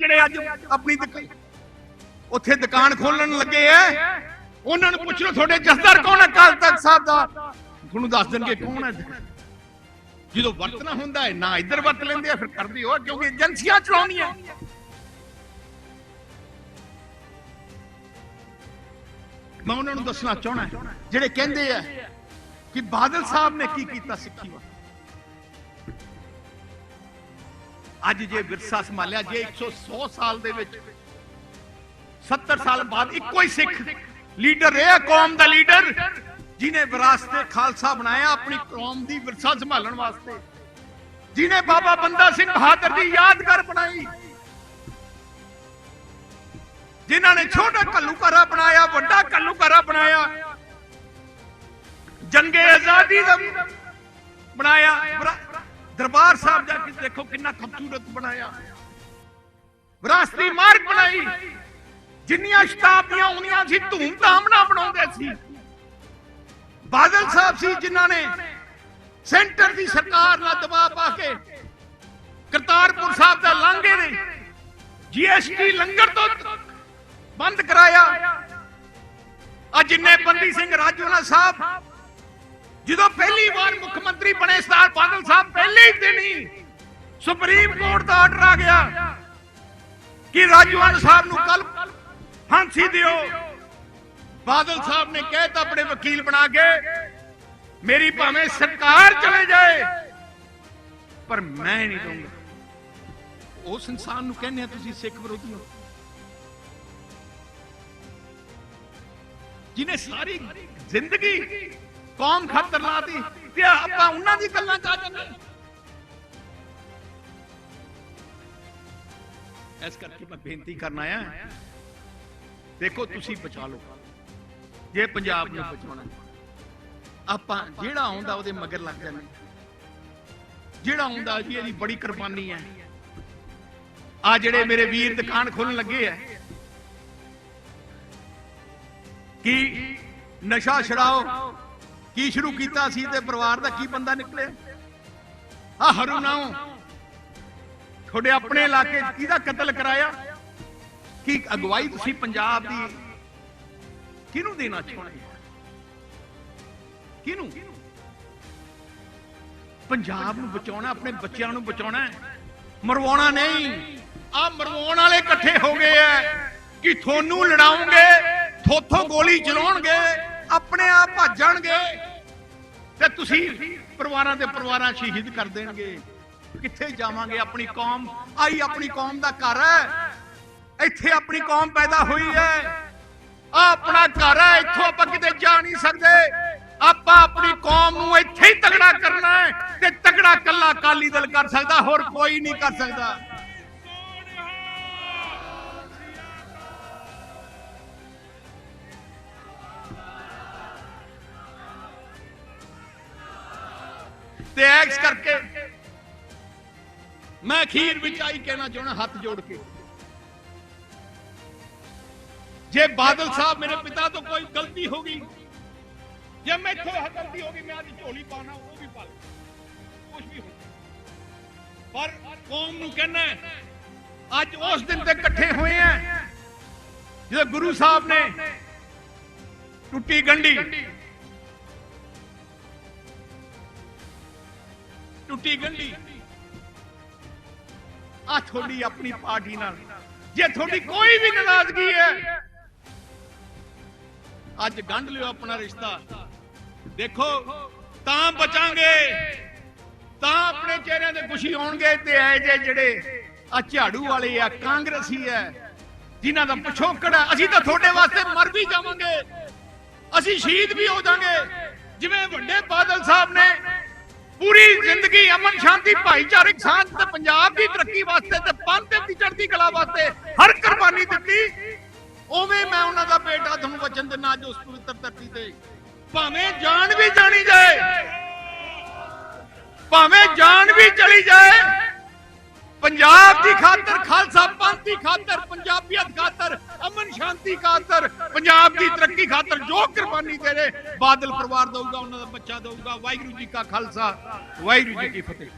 ਜਿਹੜੇ ਅੱਜ ਆਪਣੀ ਉੱਥੇ ਦੁਕਾਨ ਖੋਲਣ ਲੱਗੇ ਐ। ਉਹਨਾਂ ਨੂੰ ਪੁੱਛ ਲਓ ਤੁਹਾਡੇ ਜਸਦਾਰ ਕੌਣ ਹੈ ਅਕਾਲ ਤਖਤ ਸਾਹਿਬ ਦਾ? ਤੁਹਾਨੂੰ ਦੱਸ ਦੇਣਗੇ ਕੌਣ ਹੈ ਜਦੋਂ ਵਰਤਣਾ ਹੁੰਦਾ ਹੈ ਨਾ ਇੱਧਰ ਵਰਤ ਲੈਂਦੇ ਆ ਫਿਰ ਕਰਦੇ ਹੋ, ਕਿਉਂਕਿ ਏਜੰਸੀਆਂ ਚਲਾਉਣੀਆਂ ਮੈਂ ਉਹਨਾਂ ਨੂੰ ਦੱਸਣਾ ਚਾਹਣਾ ਜਿਹੜੇ ਕਹਿੰਦੇ ਆ ਕਿ ਬਾਦਲ ਸਾਹਿਬ ਨੇ ਕੀ ਕੀਤਾ ਸਿੱਖੀ। ਵਾਸਤੇ ਅੱਜ ਜੇ ਵਿਰਸਾ ਸੰਭਾਲਿਆ, ਜੇ 100 ਸਾਲ ਦੇ ਵਿੱਚ 70 ਸਾਲ ਬਾਅਦ ਇੱਕੋ ਹੀ ਸਿੱਖ ਲੀਡਰ ਰਿਹਾ, ਕੌਮ ਦਾ ਲੀਡਰ, ਜਿਨੇ ਵਿਰਾਸਤੇ ਖਾਲਸਾ ਬਣਾਇਆ, ਆਪਣੀ ਕੌਮ ਦੀ ਵਿਰਸਾ ਸੰਭਾਲਣ ਵਾਸਤੇ। ਜਿਨੇ ਬਾਬਾ ਬੰਦਾ ਸਿੰਘ ਬਹਾਦਰ ਦੀ ਯਾਦਗਾਰ ਬਣਾਈ। ਜਿਨ੍ਹਾਂ ਨੇ ਛੋਟਾ ਘੱਲੂਘਾਰਾ ਬਣਾਇਆ, ਵੱਡਾ ਘੱਲੂਘਾਰਾ ਬਣਾਇਆ, ਜੰਗੇ ਆਜ਼ਾਦੀ ਦਾ ਬਣਾਇਆ ਦਰਬਾਰ ਸਾਹਿਬ ਜਾ ਕੇ ਦੇਖੋ ਕਿੰਨਾ ਖੂਬਸੂਰਤ ਬਣਾਇਆ। ਵਿਰਾਸਤੀ ਮਾਰਗ ਬਣਾਈ। ਜਿੰਨੀਆਂ ਸ਼ਤਾਬਦੀਆਂ ਆਉਂਦੀਆਂ ਸੀ, ਧੂਮ-ਧਾਮ ਨਾਲ ਬਣਾਉਂਦੇ ਸੀ। ਬਾਦਲ ਸਾਹਿਬ ਸੀ ਜਿਨ੍ਹਾਂ ਨੇ ਸੈਂਟਰ ਦੀ ਸਰਕਾਰ ਨਾਲ ਦਬਾਅ ਪਾ ਕੇ ਕਰਤਾਰਪੁਰ ਸਾਹਿਬ ਦਾ ਲਾਂਘੇ ਦੇ ਜੀਐਸਟੀ ਲੰਗਰ ਤੋਂ ਬੰਦ ਕਰਾਇਆ। ਅੱਜ ਜਿੰਨੇ ਬੰਦੀ ਸਿੰਘ ਰਾਜੋਲਾ ਸਾਹਿਬ ਜਦੋਂ ਪਹਿਲੀ ਵਾਰ ਮੁੱਖ ਮੰਤਰੀ ਬਣੇ ਸਰਦਾਰ ਬਾਦਲ ਸਾਹਿਬ, ਪਹਿਲੇ ਹੀ ਦਿਨ ਹੀ ਸੁਪਰੀਮ ਕੋਰਟ ਦਾ ਆਰਡਰ ਆ ਗਿਆ ਕਿ ਰਾਜੋਲਾ ਸਾਹਿਬ ਨੂੰ ਕੱਲ ਫਾਂਸੀ ਦਿਓ। ਬਾਦਲ ਸਾਹਿਬ ਨੇ ਕਹਿਤਾ ਆਪਣੇ ਵਕੀਲ ਬਣਾ ਕੇ, ਮੇਰੀ ਭਾਵੇਂ ਸਰਕਾਰ ਚਲੇ ਜਾਏ, ਪਰ ਮੈਂ ਨਹੀਂ ਦਊਂਗਾ। ਉਸ ਇਨਸਾਨ ਨੂੰ ਕਹਿੰਦੇ ਆ, ਤੁਸੀਂ ਸਿੱਖ ਵਿਰੋਧੀ ਹੋ। ਜਿਨੇ ਸਾਰੀ ਜ਼ਿੰਦਗੀ ਕੌਮ ਖਾਤਰ ਲਾਤੀ ਤੇ ਆਪਾਂ ਉਹਨਾਂ ਦੀ ਗੱਲਾਂ ਚ ਆ ਜਾਂਦੇ। ਇਸ ਕਰਕੇ ਮੈਂ ਬੇਨਤੀ ਕਰਨ ਆਇਆ ਦੇਖੋ, ਤੁਸੀਂ ਬਚਾ ਲਓ। ਜੇ ਪੰਜਾਬ ਨੂੰ ਬਚਾਉਣਾ ਆਪਾਂ ਜਿਹੜਾ ਆਉਂਦਾ ਉਹਦੇ ਮਗਰ ਲੱਗ ਜਾਂਦੇ ਜਿਹੜਾ ਆਉਂਦਾ ਜੀ, ਇਹਦੀ ਬੜੀ ਕੁਰਬਾਨੀ ਹੈ। ਆ ਜਿਹੜੇ ਮੇਰੇ ਵੀਰ ਦੁਕਾਨ ਖੋਲਣ ਲੱਗੇ ਆ। ਕਿ ਨਸ਼ਾ ਛਡਾਓ? ਕੀ ਸ਼ੁਰੂ ਕੀਤਾ ਸੀ ਤੇ ਪਰਿਵਾਰ ਦਾ ਕੀ ਬੰਦਾ ਨਿਕਲਿਆ? ਆ ਹਰੁਨਾਓ ਤੁਹਾਡੇ ਆਪਣੇ ਇਲਾਕੇ 'ਚ ਕਿਹਦਾ ਕਤਲ ਕਰਾਇਆ? ਕੀ ਅਗਵਾਈ ਤੁਸੀਂ ਪੰਜਾਬ ਦੀ? ਕਿਹਨੂੰ ਦੇਣਾ ਚਾਹੁੰਦੇ ਕਿਹਨੂੰ? ਪੰਜਾਬ ਨੂੰ ਬਚਾਉਣਾ, ਆਪਣੇ ਬੱਚਿਆਂ ਨੂੰ ਬਚਾਉਣਾ ਮਰਵਾਉਣਾ ਨਹੀਂ। ਆ ਮਰਵਾਉਣ ਵਾਲੇ ਇਕੱਠੇ ਹੋ ਗਏ ਐ ਕਿ ਤੁਹਾਨੂੰ ਲੜਾਉਂਗੇ? ਥੋਥੋਂ ਗੋਲੀ ਚਲਾਉਣਗੇ? ਆਪਣੇ ਆਪ ਭੱਜਣਗੇ ਤੇ ਤੁਸੀਂ ਪਰਿਵਾਰਾਂ ਦੇ ਪਰਿਵਾਰਾਂ ਸ਼ਹੀਦ ਕਰ ਦੇਣਗੇ। ਕਿੱਥੇ ਜਾਵਾਂਗੇ? ਆਪਣੀ ਕੌਮ, ਆਈ ਆਪਣੀ ਕੌਮ ਦਾ ਘਰ ਹੈ। ਇੱਥੇ ਆਪਣੀ ਕੌਮ ਪੈਦਾ ਹੋਈ ਹੈ। ਆ ਆਪਣਾ ਘਰ ਹੈ, ਇੱਥੋਂ ਆਪਾਂ ਕਿਤੇ ਜਾ ਨਹੀਂ ਸਕਦੇ। ਆਪਾਂ ਆਪਣੀ ਕੌਮ ਨੂੰ ਇੱਥੇ ਹੀ ਤਗੜਾ ਕਰਨਾ ਹੈ ਤੇ ਤਗੜਾ ਕੱਲਾ ਅਕਾਲੀ ਦਲ ਕਰ ਸਕਦਾ, ਹੋਰ ਕੋਈ ਨਹੀਂ ਕਰ ਸਕਦਾ। ਤੇ ਕਰਕੇ ਮੈਂ ਅਖੀਰ ਵਿੱਚ ਆਈ ਕਹਿਣਾ ਚਾਹਣਾ ਹੱਥ ਜੋੜ ਕੇ। ਜੇ ਬਾਦਲ ਸਾਹਿਬ ਮੇਰੇ ਪਿਤਾ ਤੋਂ ਕੋਈ ਗਲਤੀ ਹੋ ਗਈ, ਜੇ ਮੈਥੋਂ ਗਲਤੀ ਹੋ ਗਈ, ਮੈਂ ਆਦੀ ਝੋਲੀ ਪਾਣਾ ਉਹ ਵੀ ਪਾ ਕੁਝ ਵੀ ਹੋ ਪਰ ਕੌਮ ਨੂੰ ਕਹਿਣਾ ਅੱਜ ਉਸ ਦਿਨ ਤੇ ਇਕੱਠੇ ਹੋਏ ਆ, ਜਦੋਂ ਗੁਰੂ ਸਾਹਿਬ ਨੇ ਟੁੱਟੀ ਗੰਢੀ ਟੁੱਟੀ ਗੰਢੀ। ਆ ਤੁਹਾਡੀ ਆਪਣੀ ਪਾਰਟੀ ਨਾਲ। ਜੇ ਤੁਹਾਡੀ ਕੋਈ ਵੀ ਨਾਰਾਜ਼ਗੀ ਹੈ, ਅੱਜ ਗੰਢ ਲਿਓ ਆਪਣਾ ਰਿਸ਼ਤਾ। ਦੇਖੋ, ਤਾਂ ਬਚਾਂਗੇ। ਤਾਂ ਆਪਣੇ ਚਿਹਰਿਆਂ ਤੇ ਖੁਸ਼ੀ ਆਉਣਗੇ ਤੇ ਐ ਜੇ ਜਿਹੜੇ ਆ ਝਾੜੂ ਵਾਲੇ ਆ, ਕਾਂਗਰਸੀ ਐ ਜਿਨ੍ਹਾਂ ਦਾ ਪਿਛੋਕੜ ਹੈ ਅਸੀਂ ਤਾਂ ਤੁਹਾਡੇ ਵਾਸਤੇ ਮਰ ਵੀ ਜਾਵਾਂਗੇ। ਅਸੀਂ ਸ਼ਹੀਦ ਵੀ ਹੋ ਜਾਾਂਗੇ ਜਿਵੇਂ ਵੱਡੇ ਬਾਦਲ ਸਾਹਿਬ ਨੇ ਪੂਰੀ ਜ਼ਿੰਦਗੀ ਅਮਨ ਸ਼ਾਂਤੀ ਭਾਈਚਾਰਕ ਸਾਂਝ ਤੇ ਪੰਜਾਬ ਦੀ ਤਰੱਕੀ ਵਾਸਤੇ ਤੇ ਪੰਥ ਦੀ ਚੜ੍ਹਦੀ ਕਲਾ ਵਾਸਤੇ ਹਰ ਕੁਰਬਾਨੀ ਦਿੱਤੀ। ਉਵੇਂ ਮੈਂ ਉਹਨਾਂ ਦਾ ਬੇਟਾ ਤੁਹਾਨੂੰ ਵਚਨ ਦਿੰਦਾ ਅੱਜ ਉਸ ਪਵਿੱਤਰ ਧਰਤੀ ਤੇ। ਭਾਵੇਂ ਜਾਨ ਵੀ ਜਾਣੀ ਜਾਏ, ਭਾਵੇਂ ਜਾਨ ਵੀ ਚਲੀ ਜਾਏ ਪੰਜਾਬ ਦੀ ਖਾਤਰ, ਖਾਲਸਾ ਪੰਥ ਦੀ ਖਾਤਰ, ਪੰਜਾਬੀਅਤ ਖਾਤਰ, ਅਮਨ ਸ਼ਾਂਤੀ ਖਾਤਰ, ਪੰਜਾਬ ਦੀ ਤਰੱਕੀ ਖਾਤਰ ਜੋ ਕੁਰਬਾਨੀ ਤੇਰੇ ਬਾਦਲ ਪਰਿਵਾਰ ਦਊਗਾ, ਉਹਨਾਂ ਦਾ ਬੱਚਾ ਦਊਗਾ, ਵਾਹਿਗੁਰੂ ਜੀ ਕਾ ਖਾਲਸਾ, ਵਾਹਿਗੁਰੂ ਜੀ ਕੀ ਫਤਿਹ।